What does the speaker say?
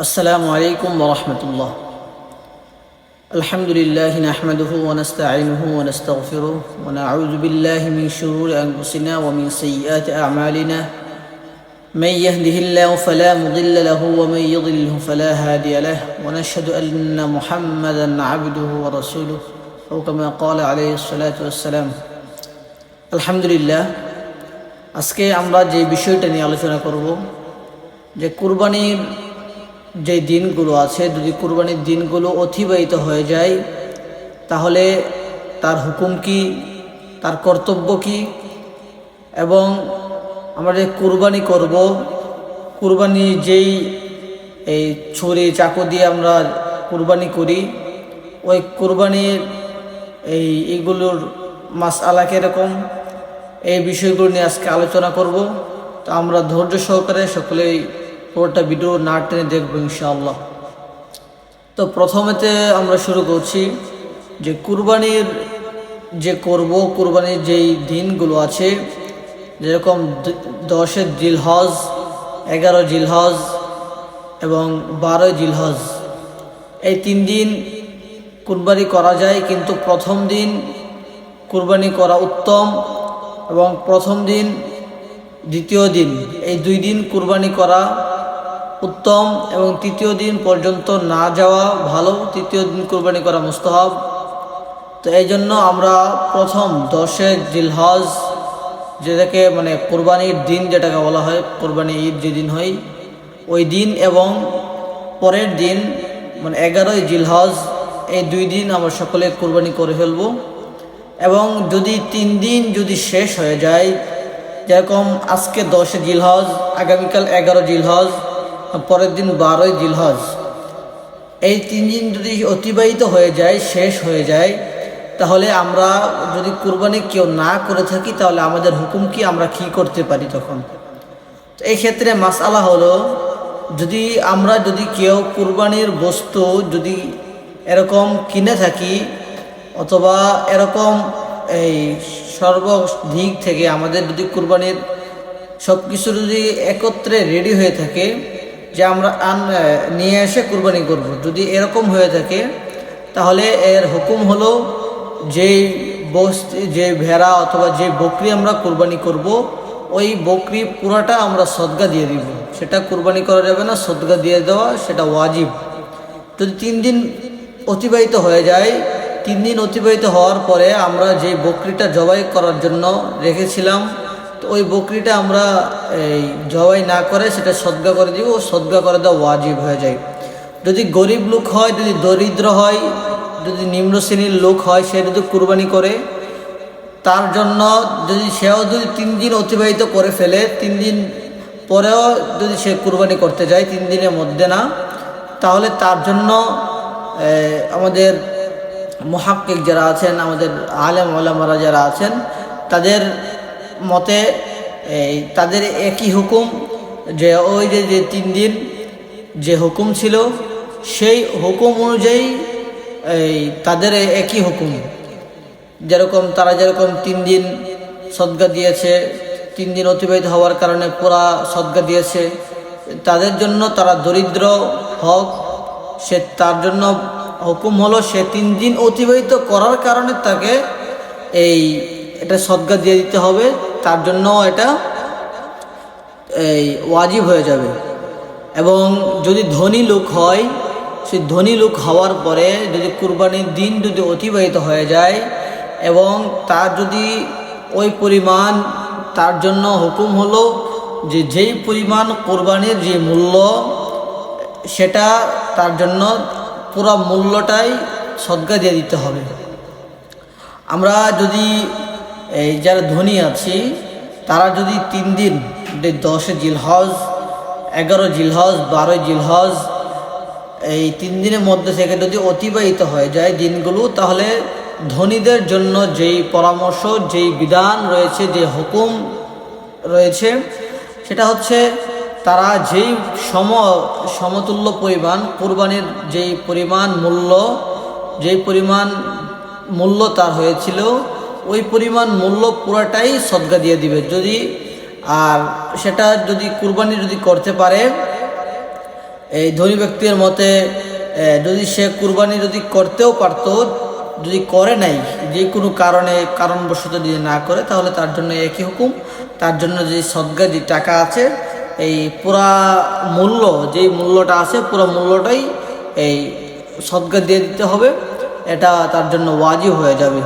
السلام عليكم ورحمة الله الحمد لله نحمده ونستعينه ونستغفره ونعوذ بالله من شرور أنفسنا ومن سيئات أعمالنا من يهده الله فلا مضل له ومن يضلله فلا هادي له ونشهد أن محمدا عبده ورسوله أو كما قال عليه الصلاة والسلام الحمد لله আজকে আমরা যে বিষয়টা নিয়ে আলোচনা করব যে কুরবানির যে দিনগুলো আছে, যদি কুরবানির দিনগুলো অতিবাহিত হয়ে যায়, তাহলে তার হুকুম কি, তার কর্তব্য কি? এবং আমরা যে কুরবানি করব, কুরবানি যেই এই ছুরি, চাকু দিয়ে আমরা কুরবানি করি, ওই কুরবানির এই এগুলোর মাস আলা কীরকম, এই বিষয়গুলো নিয়ে আজকে আলোচনা করব। তো আমরা ধৈর্য সহকারে সকলেই পুরোটা ভিডিও না টেনে দেখব ইনশাআল্লাহ। তো প্রথমেতে আমরা শুরু করছি যে কুরবানির যে করব, কুরবানির যেই দিনগুলো আছে, যেরকম দশের জিলহজ, এগারো জিলহজ এবং বারোই জিলহজ। এই তিন দিন কুরবানি করা যায়, কিন্তু প্রথম দিন কুরবানি করা উত্তম এবং প্রথম দিন দ্বিতীয় দিন। এই দুই দিন কুরবানি করা উত্তম এবং তৃতীয় দিন পর্যন্ত না যাওয়া ভালো। তৃতীয় দিন কোরবানি করা মুস্তাহাব। তো এই জন্য আমরা প্রথম দশে জিলহজ যেটাকে মানে কোরবানির দিন যেটাকে বলা হয়, কোরবানি ঈদ যেদিন হয়, ওই দিন এবং পরের দিন মানে এগারোই জিলহজ এই দুই দিন আমরা সকলে কোরবানি করে ফেলব। এবং যদি তিন দিন যদি শেষ হয়ে যায়, যেরকম আজকে দশে জিলহজ, আগামীকাল এগারো জিলহজ পরের দিন বারোই জিলহজ। এই তিন দিন যদি অতিবাহিত হয়ে যায়, শেষ হয়ে যায়, তাহলে আমরা যদি কুরবানি কেউ না করে থাকি, তাহলে আমাদের হুকুম কি? আমরা কি করতে পারি তখন? তো এই ক্ষেত্রে মাসালা হলো, যদি আমরা যদি কেউ কুরবানির বস্তু যদি এরকম কিনে থাকি, অথবা এরকম এই সর্বদিক থেকে আমাদের যদি কুরবানির সব কিছু যদি একত্রে রেডি হয়ে থাকে যে আমরা আন নিয়ে এসে কুরবানি করব। যদি এরকম হয়ে থাকে, তাহলে এর হুকুম হলো যেই বস্তি, যে ভেড়া অথবা যে বকরি আমরা কুরবানি করব, ওই বকরি পুরাটা আমরা সদগা দিয়ে দিব। সেটা কুরবানি করা যাবে না, সদগা দিয়ে দেওয়া, সেটা ওয়াজিব। যদি তিন দিন অতিবাহিত হয়ে যায়, তিন দিন অতিবাহিত হওয়ার পরে আমরা যে বকরিটা জবাই করার জন্য রেখেছিলাম তো ওই বকরিটা আমরা এই জবাই না করে সেটা সদ্গা করে দিব, ও সদ্গা করে দেওয়া ওয়াজিব হয়ে যায়। যদি গরিব লোক হয়, যদি দরিদ্র হয়, যদি নিম্ন শ্রেণির লোক হয়, সে যদি কুরবানি করে, তার জন্য যদি সেও যদি তিন দিন অতিবাহিত করে ফেলে, তিন দিন পরেও যদি সে কুরবানি করতে যায়, তিন দিনের মধ্যে না, তাহলে তার জন্য আমাদের মহাক্কিক যারা আছেন, আমাদের আলেম আলামারা যারা আছেন, তাদের মতে, এই তাদের একই হুকুম যে ওই যে যে তিন দিন যে হুকুম ছিল, সেই হুকুম অনুযায়ী, এই তাদের একই হুকুম। যেরকম তারা যেরকম তিন দিন সদ্গা দিয়েছে, তিন দিন অতিবাহিত হওয়ার কারণে পুরা সদ্গা দিয়েছে, তাদের জন্য তারা দরিদ্র হোক, সে তার জন্য হুকুম হলো সে তিন দিন অতিবাহিত করার কারণে তাকে এই, এটা সদ্গা দিয়ে দিতে হবে। তার জন্য এটা এই ওয়াজিব হয়ে যাবে। এবং যদি ধনী লোক হয়, সেই ধনী লোক হওয়ার পরে যদি কুরবানির দিন যদি অতিবাহিত হয়ে যায় এবং তার যদি ওই পরিমাণ তার জন্য হুকুম হলো যে যেই পরিমাণ কোরবানির যে মূল্য, সেটা তার জন্য পুরো মূল্যটাই সদ্গা দিয়ে দিতে হবে। আমরা যদি এই যারা ধনী আছি, তারা যদি তিন দিন দশে জিলহজ, এগারো জিলহজ বারোই জিলহজ, এই তিন দিনের মধ্যে থেকে যদি অতিবাহিত হয়ে যায় দিনগুলো, তাহলে ধনীদের জন্য যেই পরামর্শ, যেই বিধান রয়েছে, যে হুকুম রয়েছে, সেটা হচ্ছে তারা যেই সম, সমতুল্য পরিমাণ, কোরবানির যেই পরিমাণ মূল্য, যেই পরিমাণ মূল্য তার হয়েছিল ওই পরিমাণ মূল্য পুরাটাই সদ্গা দিয়ে দিবে। যদি আর সেটা যদি কুরবানি যদি করতে পারে, এই ধনী ব্যক্তির মতে যদি সে কুরবানি যদি করতেও পারতো, যদি করে নাই, যে কোনো কারণে, কারণবশত যদি না করে, তাহলে তার জন্য একই হুকুম। তার জন্য যে সদ্গা যে টাকা আছে, এই পুরা মূল্য যেই মূল্যটা আছে, পুরো মূল্যটাই এই সদ্গা দিয়ে দিতে হবে। এটা তার জন্য ওয়াজিব হয়ে যাবে।